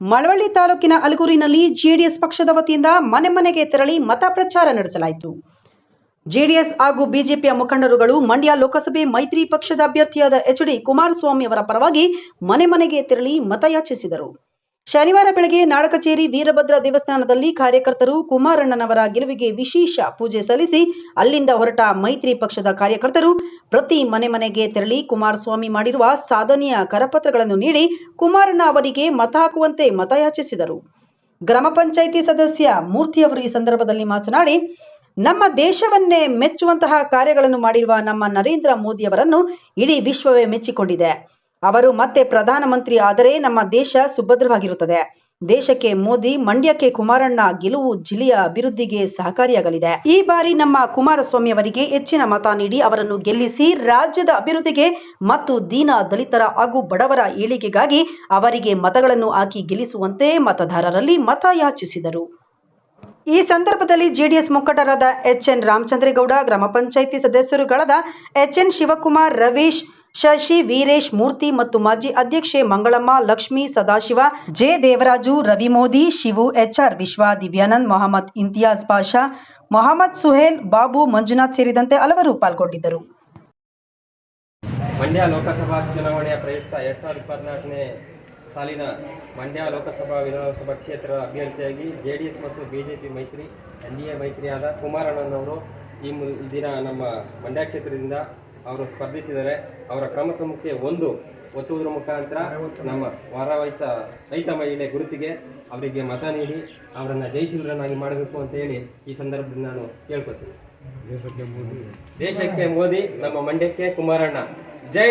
ಮಳವಳ್ಳಿ ತಾಲೂಕಿನ ಅಲಗೂರಿನಲ್ಲಿ ಜೆಡಿಎಸ್ ಪಕ್ಷದ ವತಿಯಿಂದ ಮನೆ ಮನೆಗೆ ತೆರಳಿ ಮತ ಪ್ರಚಾರ ನಡೆಸಲಾಯಿತು. ಜೆಡಿಎಸ್ ಹಾಗೂ ಬಿಜೆಪಿಯ ಮುಖಂಡರುಗಳು ಮಂಡ್ಯ ಲೋಕಸಭೆ ಮೈತ್ರಿ ಪಕ್ಷದ ಅಭ್ಯರ್ಥಿಯಾದ ಎಚ್ ಡಿ ಕುಮಾರಸ್ವಾಮಿ ಅವರ ಪರವಾಗಿ ಮನೆ ಮನೆಗೆ ತೆರಳಿ ಮತಯಾಚಿಸಿದರು. ಶನಿವಾರ ಬೆಳಗ್ಗೆ ನಾಡಕಚೇರಿ ವೀರಭದ್ರ ದೇವಸ್ಥಾನದಲ್ಲಿ ಕಾರ್ಯಕರ್ತರು ಕುಮಾರಣ್ಣನವರ ಗೆಲುವಿಗೆ ವಿಶೇಷ ಪೂಜೆ ಸಲ್ಲಿಸಿ, ಅಲ್ಲಿಂದ ಹೊರಟ ಮೈತ್ರಿ ಪಕ್ಷದ ಕಾರ್ಯಕರ್ತರು ಪ್ರತಿ ಮನೆ ಮನೆಗೆ ತೆರಳಿ ಕುಮಾರಸ್ವಾಮಿ ಮಾಡಿರುವ ಸಾಧನೆಯ ಕರಪತ್ರಗಳನ್ನು ನೀಡಿ ಕುಮಾರಣ್ಣ ಅವರಿಗೆ ಮತ ಹಾಕುವಂತೆ ಮತಯಾಚಿಸಿದರು. ಗ್ರಾಮ ಪಂಚಾಯಿತಿ ಸದಸ್ಯ ಮೂರ್ತಿಯವರು ಈ ಸಂದರ್ಭದಲ್ಲಿ ಮಾತನಾಡಿ, ನಮ್ಮ ದೇಶವನ್ನೇ ಮೆಚ್ಚುವಂತಹ ಕಾರ್ಯಗಳನ್ನು ಮಾಡಿರುವ ನಮ್ಮ ನರೇಂದ್ರ ಮೋದಿಯವರನ್ನು ಇಡೀ ವಿಶ್ವವೇ ಮೆಚ್ಚಿಕೊಂಡಿದೆ. ಅವರು ಮತ್ತೆ ಪ್ರಧಾನಮಂತ್ರಿ ಆದರೆ ನಮ್ಮ ದೇಶ ಸುಭದ್ರವಾಗಿರುತ್ತದೆ. ದೇಶಕ್ಕೆ ಮೋದಿ, ಮಂಡ್ಯಕ್ಕೆ ಕುಮಾರಣ್ಣ ಗೆಲುವು ಜಿಲ್ಲೆಯ ಅಭಿವೃದ್ಧಿಗೆ ಸಹಕಾರಿಯಾಗಲಿದೆ. ಈ ಬಾರಿ ನಮ್ಮ ಕುಮಾರಸ್ವಾಮಿ ಅವರಿಗೆ ಹೆಚ್ಚಿನ ಮತ ನೀಡಿ ಅವರನ್ನು ಗೆಲ್ಲಿಸಿ ರಾಜ್ಯದ ಅಭಿವೃದ್ಧಿಗೆ ಮತ್ತು ದೀನ ದಲಿತರ ಹಾಗೂ ಬಡವರ ಏಳಿಗೆಗಾಗಿ ಅವರಿಗೆ ಮತಗಳನ್ನು ಹಾಕಿ ಗೆಲ್ಲಿಸುವಂತೆ ಮತದಾರರಲ್ಲಿ ಮತ ಯಾಚಿಸಿದರು. ಈ ಸಂದರ್ಭದಲ್ಲಿ ಜೆಡಿಎಸ್ ಮುಖಂಡರಾದ ಎಚ್ ಎನ್ ರಾಮಚಂದ್ರೇಗೌಡ, ಗ್ರಾಮ ಪಂಚಾಯಿತಿ ಸದಸ್ಯರುಗಳಾದ ಎಚ್ ಎನ್ ಶಿವಕುಮಾರ್, ರವೀಶ್ ಶಶಿ, ವೀರೇಶ್, ಮೂರ್ತಿ ಮತ್ತು ಮಾಜಿ ಅಧ್ಯಕ್ಷೆ Mangalamma, Lakshmi, Sadashiva, J. Devaraju, Ravi Modi, Shivu, H R Vishwa, Divyanand, Mohammed Imtiaz Pasha, Mohammed Suhail, Babu Manjunath ಸೇರಿದಂತೆ ಹಲವರು ಪಾಲ್ಗೊಂಡಿದ್ದರು. ಮಂಡ್ಯ ಲೋಕಸಭಾ ಚುನಾವಣೆಯ ಪ್ರಯುಕ್ತ ಎರಡ್ ಸಾವಿರದ ಇಪ್ಪತ್ನಾಲ್ಕನೇ ಸಾಲಿನ ಮಂಡ್ಯ ಲೋಕಸಭಾ ವಿಧಾನಸಭಾ ಕ್ಷೇತ್ರದ ಅಭ್ಯರ್ಥಿಯಾಗಿ ಜೆ ಡಿ ಎಸ್ ಮತ್ತು ಬಿ ಜೆ ಪಿ ಮೈತ್ರಿ, ಎನ್ ಡಿ ಎ ಮೈತ್ರಿಯಾದ ಕುಮಾರಣ್ಣನವರು ಈ ದಿನ ನಮ್ಮ ಮಂಡ್ಯ ಕ್ಷೇತ್ರದಿಂದ ಅವರು ಸ್ಪರ್ಧಿಸಿದರೆ ಅವರ ಕ್ರಮ ಸಂಖ್ಯೆ ಒಂದು ಒತ್ತುವುದರ ಮುಖಾಂತರ ನಮ್ಮ ವಾರವೈತ ರೈತ ಮಹಿಳೆ ಗುರುತಿಗೆ ಅವರಿಗೆ ಮತ ನೀಡಿ ಅವರನ್ನು ಜಯಶೀಲರನ್ನಾಗಿ ಮಾಡಬೇಕು ಅಂತ ಹೇಳಿ ಈ ಸಂದರ್ಭದಲ್ಲಿ ನಾನು ಕೇಳ್ಕೊತೀನಿ. ದೇಶಕ್ಕೆ ಮೋದಿ ನಮ್ಮ ಮಂಡ್ಯಕ್ಕೆ ಕುಮಾರಣ್ಣ. ಜೈ